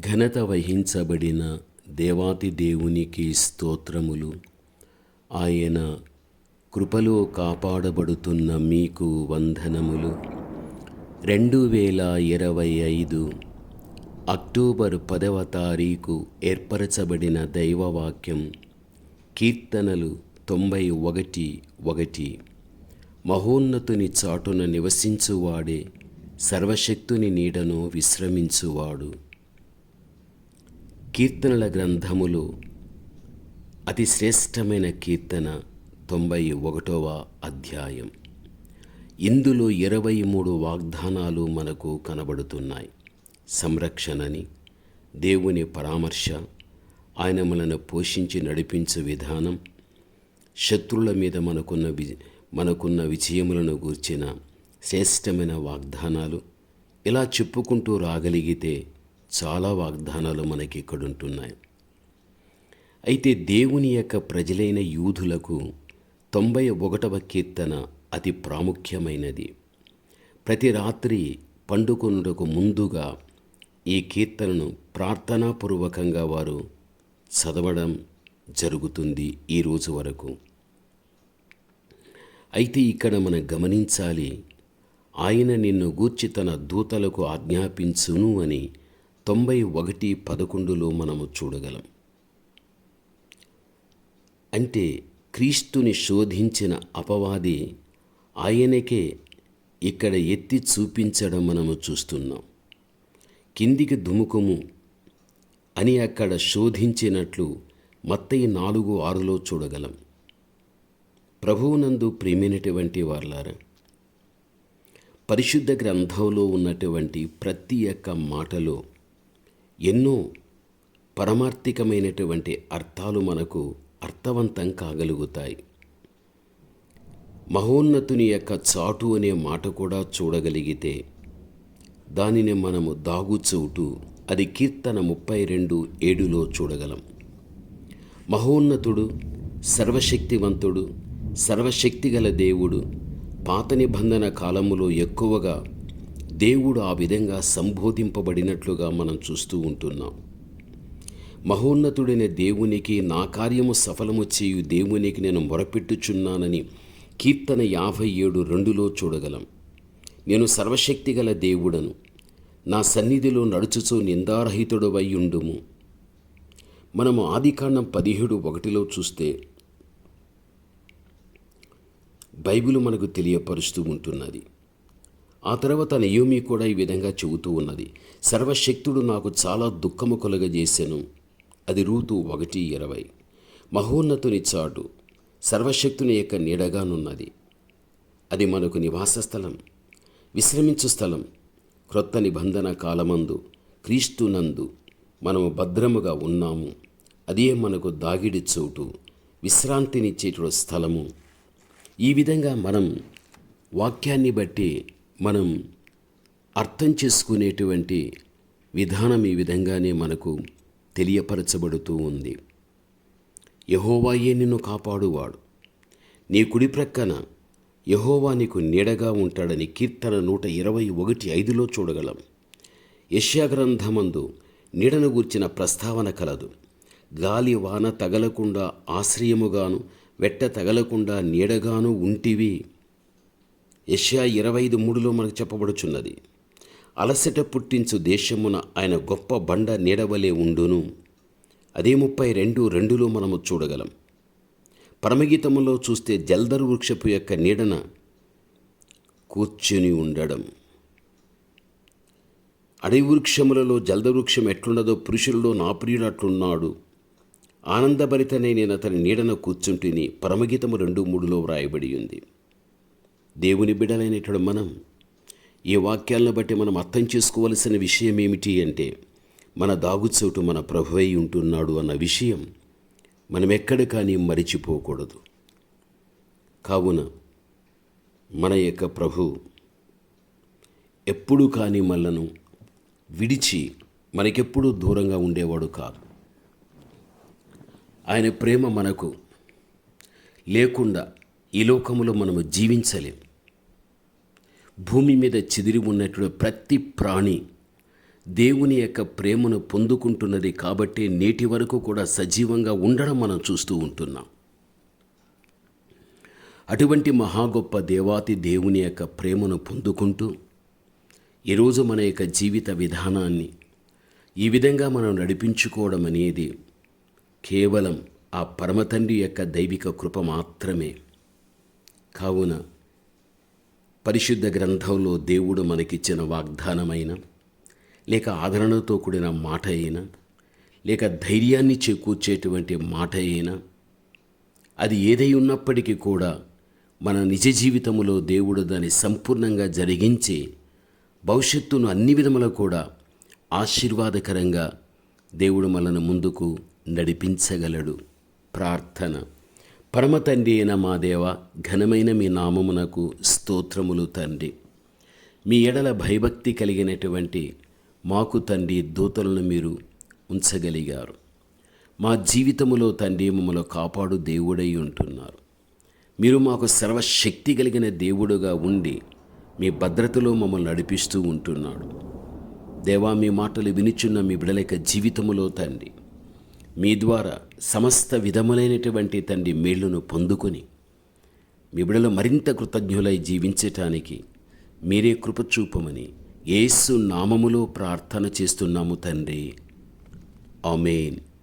ఘనత వహించబడిన దేవాతి దేవునికి స్తోత్రములు. ఆయన కృపలో కాపాడబడుతున్న మీకు వందనములు. రెండు వేల ఇరవై ఐదు అక్టోబర్ పదవ తారీఖు ఏర్పరచబడిన దైవవాక్యం కీర్తనలు తొంభై ఒకటి ఒకటి. మహోన్నతుని చాటున నివసించువాడే సర్వశక్తుని నీడను విశ్రమించువాడు. కీర్తనల గ్రంథములు అతి శ్రేష్టమైన కీర్తన తొంభై ఒకటవ అధ్యాయం. ఇందులో ఇరవై మూడు వాగ్దానాలు మనకు కనబడుతున్నాయి. సంరక్షణని దేవుని పరామర్శ ఆయన మనను పోషించి నడిపించే విధానం శత్రువుల మీద మనకున్న వి మనకున్న విజయములను గూర్చిన శ్రేష్టమైన వాగ్దానాలు. ఇలా చెప్పుకుంటూ రాగలిగితే చాలా వాగ్దానాలు మనకి ఇక్కడ ఉంటున్నాయి అయితే దేవుని యొక్క ప్రజలైన యూదులకు తొంభై ఒకటవ కీర్తన అతి ప్రాముఖ్యమైనది. ప్రతి రాత్రి పండుకొనుటకు ముందుగా ఈ కీర్తనను ప్రార్థనాపూర్వకంగా వారు చదవడం జరుగుతుంది ఈ రోజు వరకు. అయితే ఇక్కడ మనం గమనించాలి ఆయన నిన్ను గూర్చి తన దూతలకు ఆజ్ఞాపించును అని తొంభై ఒకటి పదకొండులో మనము చూడగలం. అంటే క్రీస్తుని శోధించిన అపవాది ఆయనకే ఇక్కడ ఎత్తి చూపించడం మనము చూస్తున్నాం. కిందికి దుముకము అని అక్కడ శోధించినట్లు మత్తయి నాలుగు ఆరులో చూడగలం. ప్రభువునందు ప్రేమైనటువంటి వార్లారా పరిశుద్ధ గ్రంథంలో ఉన్నటువంటి ప్రతి ఒక్క మాటలో ఎన్నో పరమార్థికమైనటువంటి అర్థాలు మనకు అర్థవంతం కాగలుగుతాయి. మహోన్నతుని యొక్క చాటు అనే మాట కూడా చూడగలిగితే దానిని మనము దాగుచూటు అది కీర్తన ముప్పై రెండు ఏడులో చూడగలం. మహోన్నతుడు సర్వశక్తివంతుడు సర్వశక్తిగల దేవుడు పాత నిబంధన కాలములో ఎక్కువగా దేవుడు ఆ విధంగా సంబోధింపబడినట్లుగా మనం చూస్తూ ఉంటున్నాం. మహోన్నతుడైన దేవునికి నా కార్యము సఫలము చేయు దేవునికి నేను మొరపెట్టుచున్నానని కీర్తన యాభై ఏడు రెండులో చూడగలం. నేను సర్వశక్తిగల దేవుడను నా సన్నిధిలో నడుచుచూ నిందారహితుడు ఉండుము మనము ఆదికాండం పదిహేడు ఒకటిలో చూస్తే బైబిల్ మనకు తెలియపరుస్తూ ఉంటున్నది. ఆ తర్వాత నయోమి కూడా ఈ విధంగా చెబుతూ ఉన్నది సర్వశక్తుడు నాకు చాలా దుఃఖము కలుగజేశాను అది రూతు ఒకటి ఇరవై. మహోన్నతుని చాటు సర్వశక్తుని యొక్క నీడగానున్నది అది మనకు నివాస స్థలం విశ్రమించు స్థలం క్రొత్త నిబంధన కాలమందు క్రీస్తునందు మనము భద్రముగా ఉన్నాము. అదే మనకు దాగిడి చోటు విశ్రాంతినిచ్చేటు స్థలము. ఈ విధంగా మనం వాక్యాన్ని బట్టి మనం అర్థం చేసుకునేటువంటి విధానం ఈ విధంగానే మనకు తెలియపరచబడుతూ ఉంది. యహోవాయే నిన్ను కాపాడువాడు? నీ కుడి ప్రక్కన యహోవా నీకు నీడగా ఉంటాడని కీర్తన నూట ఇరవై ఒకటి ఐదులో చూడగలం. యశ్యాగ్రంథమందు నీడను గూర్చిన ప్రస్తావన కలదు. గాలి వాన తగలకుండా ఆశ్రయముగాను వెట్ట తగలకుండా నీడగాను ఉంటివి. యష్యా ఇరవై ఐదు మూడులో మనకు చెప్పబడుచున్నది అలసట పుట్టించు దేశమున ఆయన గొప్ప బండ నీడవలే ఉండును. అదే ముప్పై రెండు రెండులో మనము చూడగలం. పరమగీతములో చూస్తే జల్దరు వృక్షపు యొక్క నీడన కూర్చుని ఉండడం. అడవి వృక్షములలో జల్దవృక్షం ఎట్లున్నదో పురుషులలో నా ప్రియుడు అట్లున్నాడు. ఆనందభరితనే నేను అతని నీడన కూర్చుంటిని పరమగీతము రెండు మూడులో వ్రాయబడి ఉంది. దేవుని బిడలైనటువంటి మనం ఈ వాక్యాలను బట్టి మనం అర్థం చేసుకోవలసిన విషయం ఏమిటి అంటే మన దాగుచోటు మన ప్రభువై ఉంటున్నాడు అన్న విషయం మనం ఎక్కడ కానీ మరిచిపోకూడదు. కావున మన యొక్క ప్రభు ఎప్పుడూ కానీ మనను విడిచి మనకెప్పుడూ దూరంగా ఉండేవాడు కాదు. ఆయన ప్రేమ మనకు లేకుండా ఈ లోకములో మనము జీవించలేం. భూమి మీద చెదిరి ఉన్నటువంటి ప్రతి ప్రాణి దేవుని యొక్క ప్రేమను పొందుకుంటున్నది కాబట్టి నేటి వరకు కూడా సజీవంగా ఉండడం మనం చూస్తూ ఉంటున్నాం. అటువంటి మహా గొప్ప దేవాతి దేవుని యొక్క ప్రేమను పొందుకుంటూ ఈరోజు మన యొక్క జీవిత విధానాన్ని ఈ విధంగా మనం నడిపించుకోవడం అనేది కేవలం ఆ పరమతండ్రి యొక్క దైవిక కృప మాత్రమే. కావున పరిశుద్ధ గ్రంథంలో దేవుడు మనకిచ్చిన వాగ్దానమైన లేక ఆదరణతో కూడిన మాట అయినా లేక ధైర్యాన్ని చేకూర్చేటువంటి మాట అయినా అది ఏదై ఉన్నప్పటికీ కూడా మన నిజ జీవితంలో దేవుడు దాన్ని సంపూర్ణంగా జరిగించి భవిష్యత్తును అన్ని విధములు కూడా ఆశీర్వాదకరంగా దేవుడు మనను ముందుకు నడిపించగలడు. ప్రార్థన. పరమ తండ్రి అయిన మా దేవ ఘనమైన మీ నామమునకు స్తోత్రములు తండ్రి. మీ ఎడల భయభక్తి కలిగినటువంటి మాకు తండ్రి దూతలను మీరు ఉంచగలిగారు. మా జీవితములో తండ్రి మమ్మల్ని కాపాడు దేవుడై ఉంటున్నారు. మీరు మాకు సర్వశక్తి కలిగిన దేవుడుగా ఉండి మీ భద్రతలో మమ్మల్ని నడిపిస్తూ ఉంటున్నాడు. దేవా మీ మాటలు వినిచున్న మీ బిడలక జీవితములో తండ్రి. మీ ద్వారా సమస్త విధములైనటువంటి తండ్రి మేళ్ళను పొందుకొని మీ బిడలు మరింత కృతజ్ఞులై జీవించటానికి మీరే కృపచూపమని ఏసు యేసు నామములో ప్రార్థన చేస్తున్నాము తండ్రి. ఆమెన్.